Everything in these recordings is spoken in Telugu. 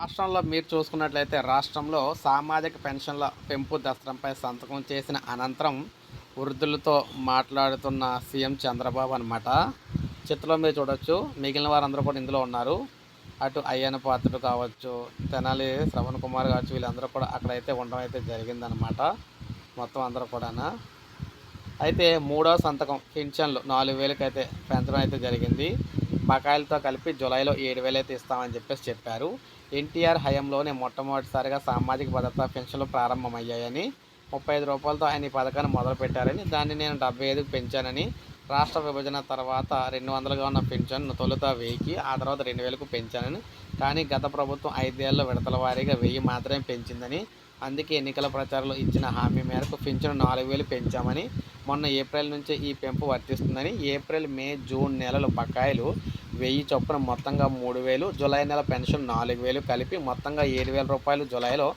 రాష్ట్రంలో మీరు చూసుకున్నట్లయితే రాష్ట్రంలో సామాజిక పెన్షన్ల పెంపు దసరంపై సంతకం చేసిన అనంతరం వృద్ధులతో మాట్లాడుతున్న సీఎం చంద్రబాబు అనమాట చిత్రంలో మీరు చూడొచ్చు మిగిలిన వారందరూ కూడా ఇందులో ఉన్నారు. అటు అయ్యన పాత్రుడు కావచ్చు తెనాలి శ్రవణ్ కుమార్ కావచ్చు వీళ్ళందరూ కూడా అక్కడైతే ఉండడం అయితే జరిగిందనమాట మొత్తం అందరూ కూడా అయితే మూడో సంతకం పింఛన్లు నాలుగు వేలకైతే పెంచడం అయితే జరిగింది. బకాయిలతో కలిపి జూలైలో ఏడు వేలు అయితే ఇస్తామని చెప్పేసి చెప్పారు. ఎన్టీఆర్ హయాంలోనే మొట్టమొదటిసారిగా సామాజిక భద్రత పెన్షన్లు ప్రారంభమయ్యాయని ముప్పై ఐదు రూపాయలతో ఆయన ఈ పథకాన్ని మొదలుపెట్టారని దాన్ని నేను డెబ్బై ఐదుకు పెంచానని రాష్ట్ర విభజన తర్వాత రెండు వందలుగా ఉన్న పెన్షన్ తొలుత వెయ్యికి ఆ తర్వాత రెండు వేలకు పెంచానని. కానీ గత ప్రభుత్వం ఐదేళ్ళ విడతల వారీగా వెయ్యి మాత్రమే పెంచిందని. అందుకే ఎన్నికల ప్రచారంలో ఇచ్చిన హామీ మేరకు పింఛను నాలుగు వేలు పెంచామని. మొన్న ఏప్రిల్ నుంచే ఈ పెంపు వర్తిస్తుందని. ఏప్రిల్ మే జూన్ నెలల బకాయిలు వెయ్యి చొప్పున మొత్తంగా మూడు వేలు జూలై నెల పెన్షన్ నాలుగు వేలు కలిపి మొత్తంగా ఏడు వేల రూపాయలు జూలైలో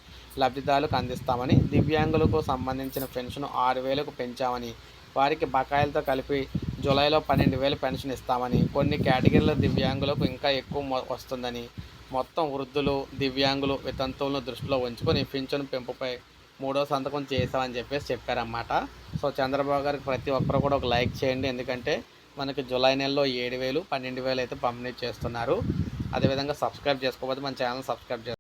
లబ్ధిదారులకు అందిస్తామని. దివ్యాంగులకు సంబంధించిన పెన్షన్ ఆరు వేలకు పెంచామని. వారికి బకాయిలతో కలిపి జూలైలో పన్నెండు వేలు పెన్షన్ ఇస్తామని కొన్ని కేటగిరీల దివ్యాంగులకు ఇంకా ఎక్కువ వస్తుందని మొత్తం వృద్ధులు దివ్యాంగులు వితంతువులను దృష్టిలో ఉంచుకొని పింఛను పెంపుపై మూడో సంతకం చేశామని చెప్పేసి చెప్పారన్నమాట. సో చంద్రబాబు గారికి ప్రతి ఒక్కరు కూడా ఒక లైక్ చేయండి. ఎందుకంటే మనకి జూలై నెలలో ఏడు వేలు పన్నెండు వేలు అయితే పంపిణీ చేస్తున్నారు. అదేవిధంగా సబ్స్క్రైబ్ చేసుకోకపోతే మన ఛానల్ సబ్స్క్రైబ్ చేసుకోండి